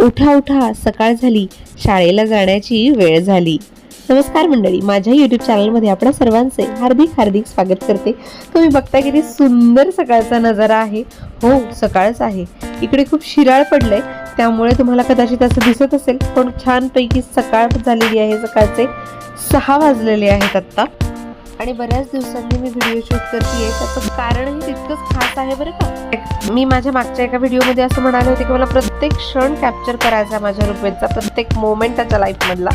उठा उठा सकाळ झाली शाळेला जाण्याची वेळ झाली. नमस्कार मंडळी माझ्या युट्यूब चॅनलमध्ये आपण सर्वांचे हार्दिक हार्दिक स्वागत करते. तुम्ही बघता किती सुंदर सकाळचा नजारा आहे. हो सकाळच आहे. इकडे खूप शिराळ पडलंय त्यामुळे तुम्हाला कदाचित असं दिसत असेल पण छानपैकी सकाळ झालेली आहे सकाळचे सहा वाजलेले आहेत आत्ता. आणि बऱ्याच दिवसांनी मी व्हिडिओ शूट करते त्याचं कारणही तितकंच खास आहे बरं का. मी माझ्या मागच्या एका व्हिडिओमध्ये असं म्हणाले होते की मला प्रत्येक क्षण कॅप्चर करायचा माझ्या ऋग्वेदचा प्रत्येक मोमेंट त्याच्या लाईफमधला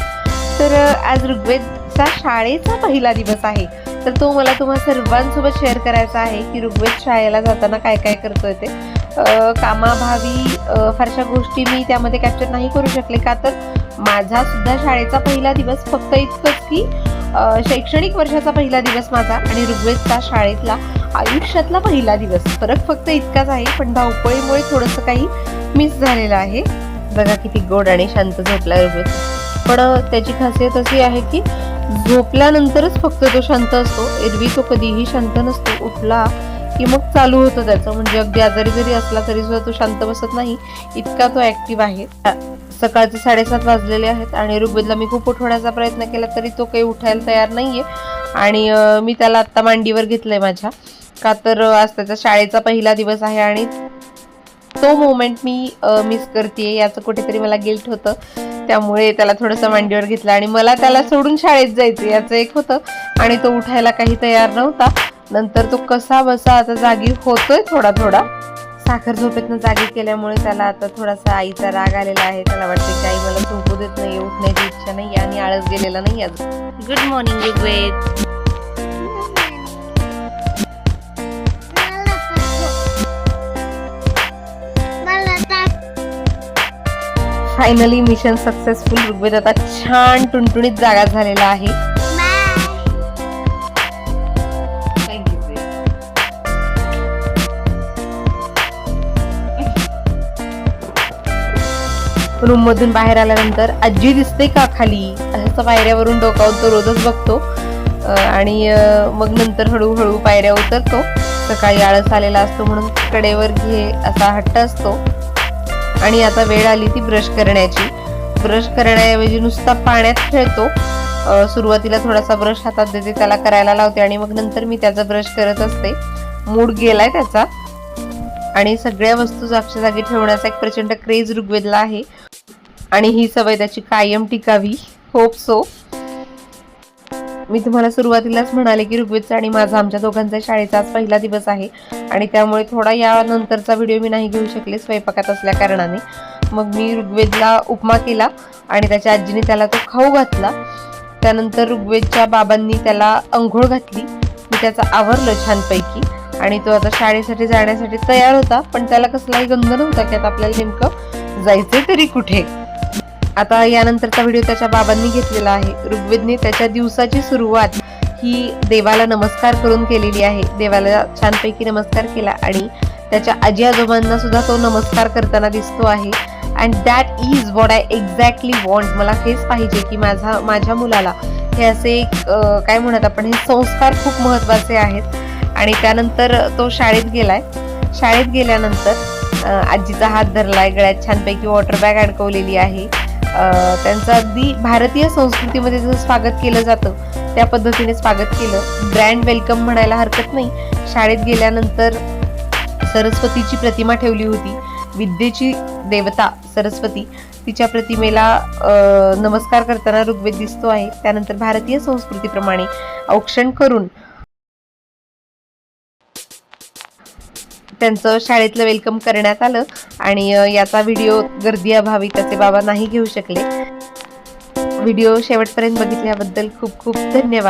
तर आज ऋग्वेदचा शाळेचा पहिला दिवस आहे. तर तो मला तुम्हा सर्वांसोबत शेअर करायचा आहे की ऋग्वेद शाळेला जाताना काय काय करतोय ते. कामाभावी फारशा गोष्टी मी त्यामध्ये कॅप्चर नाही करू शकले का? तर माझा सुद्धा शाळेचा पहिला दिवस फक्त इतकंच की शैक्षणिक वर्षाचा पहिला दिवस माझा आणि ऋग्वेदचा शाळेतला आयुष्यातला पहिला दिवस. फरक फक्त इतकाच आहे पण धावपळीमुळे थोडंसं काही मिस झालेलं आहे. बघा किती गोड आणि शांत झोपला ऋग्वेद. पण त्याची खासियत अशी आहे की झोपल्यानंतरच फक्त तो शांत असतो. एरवी तो कधीही शांत नसतो. उठला की मग चालू होतं त्याचं. म्हणजे अगदी आजारी जरी असला तरी सुद्धा तो शांत बसत नाही. इतका तो ऍक्टिव्ह आहे. सकाळचे साडेसात वाजलेले आहेत आणि ऋग्वेदला मी खूप उठवण्याचा प्रयत्न केला तरी तो काही उठायला तयार नाहीये. आणि मी त्याला आत्ता मांडीवर घेतलंय माझ्या. का तर आज त्याचा शाळेचा पहिला दिवस आहे आणि तो मोमेंट मी मिस करते याचं कुठेतरी मला गिल्ट होतं. त्यामुळे त्याला थोडंसं मांडीवर घेतलं आणि मला त्याला सोडून शाळेत जायचं याचं एक होतं. आणि तो उठायला काही तयार नव्हता. नंतर तो कसा बसा आता जागी होतोय थोडा थोडा साखर झोपेतनं जागी केल्यामुळे त्याला आता थोडासा आईचा राग आलेला आहे. त्याला वाटते की आई मला झोपू देत नाही उठण्याची इच्छा नाही आणि आळस गेलेला नाही अजून. Good morning Rigved finally mission successful Rigved आता छान टुणटुणीत जागा झालेला आहे. रूम मधून बाहेर आल्यानंतर आजी दिसते का खाली? असं पायऱ्यावरून डोकावून तो रोजच बघतो. आणि मग नंतर हळूहळू पायऱ्या उतरतो. सकाळी आळस आलेला असतो म्हणून कडेवर घे असा हट्ट असतो. आणि आता वेळ आली ती ब्रश करण्याची. ब्रश करण्याऐवजी नुसता पाण्यात खेळतो. सुरुवातीला थोडासा ब्रश हातात देते त्याला करायला लावते आणि मग नंतर मी त्याचा ब्रश करत असते. मूड गेलाय त्याचा. आणि सगळ्या वस्तू जागच्या जागी ठेवण्याचा एक प्रचंड क्रेज ऋग्वेदला आहे. आणि ही सवय त्याची कायम टिकावी. होप सो मी तुम्हाला सुरुवातीलाच म्हणाले की ऋग्वेदचा आणि माझा आमच्या दोघांचा शाळेचा आज पहिला दिवस आहे. आणि त्यामुळे थोडा यानंतरचा व्हिडिओ मी नाही घेऊ शकले स्वयंपाकात असल्या कारणाने. मग मी ऋग्वेदला उपमा केला आणि त्याच्या आजीने त्याला तो खाऊ घातला. त्यानंतर ऋग्वेदच्या बाबांनी त्याला अंघोळ घातली. मी त्याचा आवरलं छानपैकी. आणि तो आता शाळेसाठी जाण्यासाठी तयार होता. पण त्याला कसलाही गंध नव्हता की आता आपल्याला नेमकं जायचंय तरी कुठे. आता यानंतरचा व्हिडिओ त्याच्या बाबांनी घेतलेला आहे. ऋग्वेदने त्याच्या दिवसाची सुरुवात ही देवाला नमस्कार करून केलेली आहे. देवाला छानपैकी नमस्कार केला आणि त्याच्या आजी आजोबांना सुद्धा तो नमस्कार करताना दिसतो आहे. And that is what I exactly want मला हेच पाहिजे की माझा माझ्या मुलाला हे असे एक काय म्हणत आपण हे संस्कार खूप महत्त्वाचे आहेत. आणि त्यानंतर तो शाळेत गेलाय. शाळेत गेल्यानंतर आजीचा हात धरलाय गळ्यात छानपैकी वॉटर बॅग अडकवलेली आहे. त्यांचं अगदी भारतीय संस्कृतीमध्ये जसं स्वागत केलं जातं त्या पद्धतीने स्वागत केलं. ग्रँड वेलकम म्हणायला हरकत नाही. शाळेत गेल्यानंतर सरस्वतीची प्रतिमा ठेवली होती. विद्येची देवता सरस्वती तिच्या प्रतिमेला नमस्कार करताना ऋग्वेद दिसतो आहे. त्यानंतर भारतीय संस्कृतीप्रमाणे औक्षण करून त्यांचं शाळेतलं वेलकम करण्यात आलं आणि याचा व्हिडिओ गर्दी अभावी त्याचे बाबा नाही घेऊ शकले. व्हिडिओ शेवटपर्यंत बघितल्याबद्दल खूप खूप धन्यवाद.